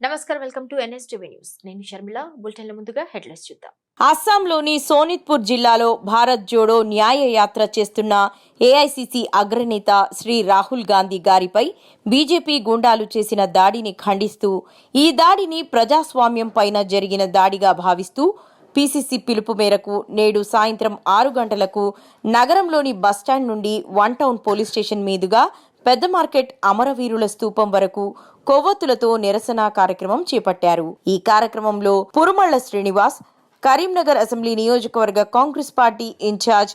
నమస్కారం welcome to NSTV news. నేను షర్మిల బులెటిన్ల ముందుగా హెడ్లైన్స్ చూద్దాం. అస్సాంలోని సోనిత్పూర్ జిల్లాలో భారత్ జోడో న్యాయ యాత్ర చేస్తున్న ఏఐసిసి అగ్రనేత శ్రీ రాహుల్ గాంధీ గారిపై బీజేపీ గుండాలు చేసిన దాడిని ఖండిస్తూ ఈ దాడిని ప్రజాస్వామ్యం పైన జరిగిన దాడిగా భావిస్తూ పీసీసీ పిలుపు మేరకు నేడు సాయంత్రం ఆరు గంటలకు నగరంలోని బస్టాండ్ నుండి వన్ టౌన్ పోలీస్ స్టేషన్ మీదుగా పెద్ద మార్కెట్ అమరవీరుల స్తూపం వరకు కొవ్వొత్తులతో నిరసన కార్యక్రమం చేపట్టారు. ఈ కార్యక్రమంలో పురుమళ్ళ శ్రీనివాస్ కరీంనగర్ అసెంబ్లీ నియోజకవర్గ కాంగ్రెస్ పార్టీ ఇన్ఛార్జ్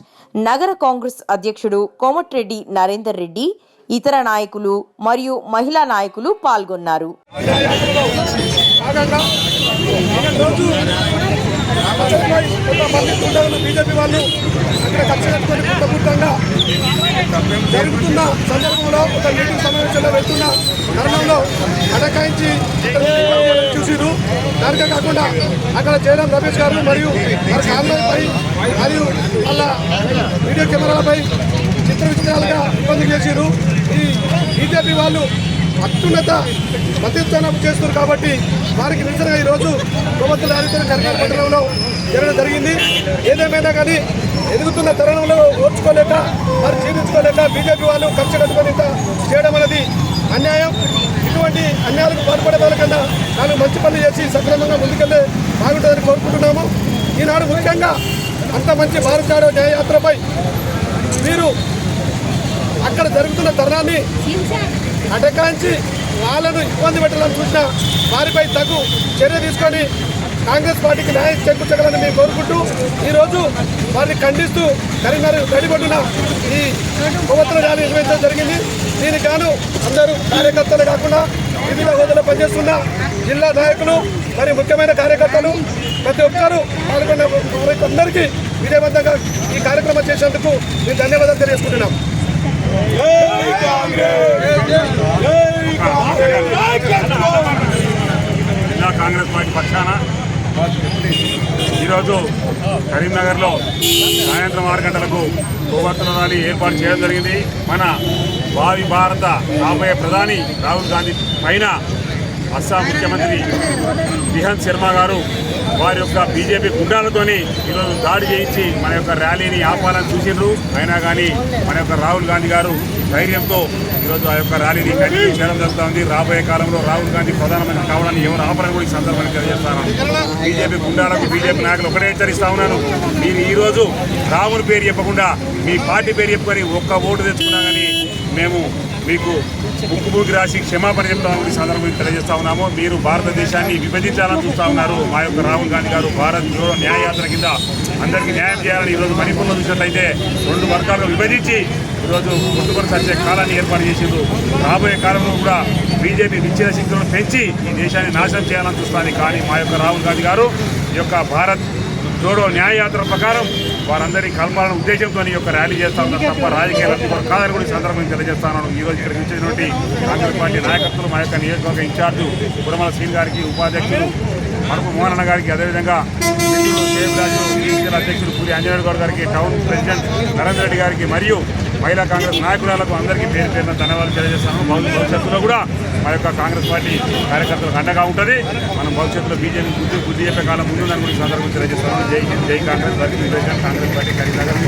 నగర కాంగ్రెస్ అధ్యక్షుడు కోమటిరెడ్డి నరేందర్ రెడ్డి ఇతర నాయకులు మరియు మహిళా నాయకులు పాల్గొన్నారు. జరుగుతున్న సందర్భంలో ఒక మీటింగ్ సమావేశంలో వెళ్తున్న తరుణంలో అటకాయించి చూసిరు దానికే కాకుండా అక్కడ జయరాం రమేష్ గారు మరియు వారి కారణాలపై మరియు వాళ్ళ వీడియో కెమెరాలపై చిత్ర విచిత్రాలుగా ఇబ్బంది చేసిరు ఈ బీజేపీ వాళ్ళు అత్యున్నత మధ్యస్థానం చేస్తున్నారు కాబట్టి వారికి నిజంగా ఈరోజు కొవ్వొత్తుల దారితో కరీంనగర్ పట్టణంలో జరగడం జరిగింది. ఏదేమైనా కానీ ఎదుగుతున్న తరుణంలో ఓర్చుకోలేక వారు జీర్ణించుకోలేక బీజేపీ వాళ్ళు ఖర్చు కట్టుకొని ఇంత చేయడం అనేది అన్యాయం. ఇటువంటి అన్యాయాలకు పాల్పడే వాళ్ళకన్నా నాలుగు మంచి పనులు చేసి సక్రమంగా ముందుకెళ్ళే బాగుంటుందని కోరుకుంటున్నాము. ఈనాడు ముఖ్యంగా అంత మంచి భారత జాడో న్యాయయాత్రపై మీరు అక్కడ జరుగుతున్న ధర్నాన్ని అటకాంచి వాళ్ళను ఇబ్బంది పెట్టాలని చూసిన వారిపై తగు చర్య తీసుకొని కాంగ్రెస్ పార్టీకి న్యాయం చేకూర్చగలని మేము కోరుకుంటూ ఈరోజు వారిని ఖండిస్తూ కరీంనగర్ గడిపడిన ఈ సంవత్సరం ర్యాలీ నిర్వహించడం జరిగింది దీనికి గాను అందరూ కార్యకర్తలు కాకుండా వివిధ హోదాలో పనిచేస్తున్న జిల్లా నాయకులు మరి ముఖ్యమైన కార్యకర్తలు ప్రతి ఒక్కరూ పాల్గొన్న అందరికీ విజయవంతంగా ఈ కార్యక్రమం చేసేందుకు మేము ధన్యవాదాలు తెలియజేసుకుంటున్నాం జిల్లా కాంగ్రెస్ పార్టీ పక్షాన ఈరోజు కరీంనగర్లో సాయంత్రం ఆరు గంటలకు కొవ్వొత్తుల ర్యాలీ ఏర్పాటు చేయడం జరిగింది. మన భావి భారత రాబోయే ప్రధాని రాహుల్ గాంధీ పైన అస్సాం ముఖ్యమంత్రి బిహన్ శర్మ గారు వారి యొక్క బీజేపీ గుండాలతోని ఈరోజు దాడి చేయించి మన యొక్క ర్యాలీని ఆపాలని చూసిండ్రు. అయినా కానీ మన యొక్క రాహుల్ గాంధీ గారు ధైర్యంతో ఈరోజు ఆ యొక్క ర్యాలీని కంటిన్యూ చేయడం జరుగుతూ ఉంది. రాబోయే కాలంలో రాహుల్ గాంధీ ప్రధానమంత్రి కావడానికి ఎవరు ఆపరని కూడా ఈ సందర్భాన్ని తెలియజేస్తాను. బీజేపీ గుండాలకు బీజేపీ నాయకులు ఒకటే హెచ్చరిస్తా ఉన్నాను. మీరు ఈరోజు రాముని పేరు చెప్పకుండా మీ పార్టీ పేరు చెప్పుకొని ఒక్క ఓటు తెచ్చుకున్నా కానీ మేము మీకు ముక్కు మూకి రాసి క్షమాపణ చెప్తామని ఈ సందర్భంగా తెలియజేస్తా ఉన్నాము. మీరు భారతదేశాన్ని విభజించాలని చూస్తా ఉన్నారు. మా యొక్క రాహుల్ గాంధీ గారు భారత్ జోడో న్యాయయాత్ర కింద అందరికీ న్యాయం చేయాలని ఈరోజు మణిపూర్లో చూసినట్లయితే రెండు వర్గాలు విభజించి ఈరోజు కొట్టుకొని సచ్చే కాలాన్ని ఏర్పాటు చేసిండు రాబోయే కాలంలో కూడా బీజేపీ విచ్చిన శక్తులను పెంచి ఈ దేశాన్ని నాశనం చేయాలని చూస్తాను కానీ మా యొక్క రాహుల్ గాంధీ గారు ఈ యొక్క భారత్ జోడో న్యాయయాత్ర ప్రకారం వారందరి కలపాలన్న ఉద్దేశంతో ఈ యొక్క ర్యాలీ చేస్తా ఉన్నారు. తప్ప రాజకీయ కూడా కాదని కూడా సందర్భంగా తెలియజేస్తాను. ఈరోజు ఇక్కడికి వచ్చినటువంటి కాంగ్రెస్ పార్టీ నాయకత్వం మా యొక్క నియోజకవర్గ ఇన్ఛార్జు కురమల శ్రీన్ గారికి ఉపాధ్యక్షులు మరపు మోహన్ గారికి అదేవిధంగా మిత్రులు దేవరాజు పూరి అంజనేయుడు గౌడ్ గారికి టౌన్ ప్రెసిడెంట్ నరేంద్ర రెడ్డి గారికి మరియు మహిళా కాంగ్రెస్ నాయకురాలకు అందరికీ పేరు పేరున ధన్యవాదాలు తెలియజేస్తాను. భవిష్యత్తులో కూడా మా యొక్క కాంగ్రెస్ పార్టీ కార్యకర్తలకు అండగా ఉంటుంది. మనం భవిష్యత్తులో బీజేపీ బుద్ధి బుద్ధి చెప్పే కాలం ముందుందని కూడా ఈ తెలియజేస్తాను. జై హింద్ జై కాంగ్రెస్ పార్టీ కాంగ్రెస్ పార్టీ కరీంనగర్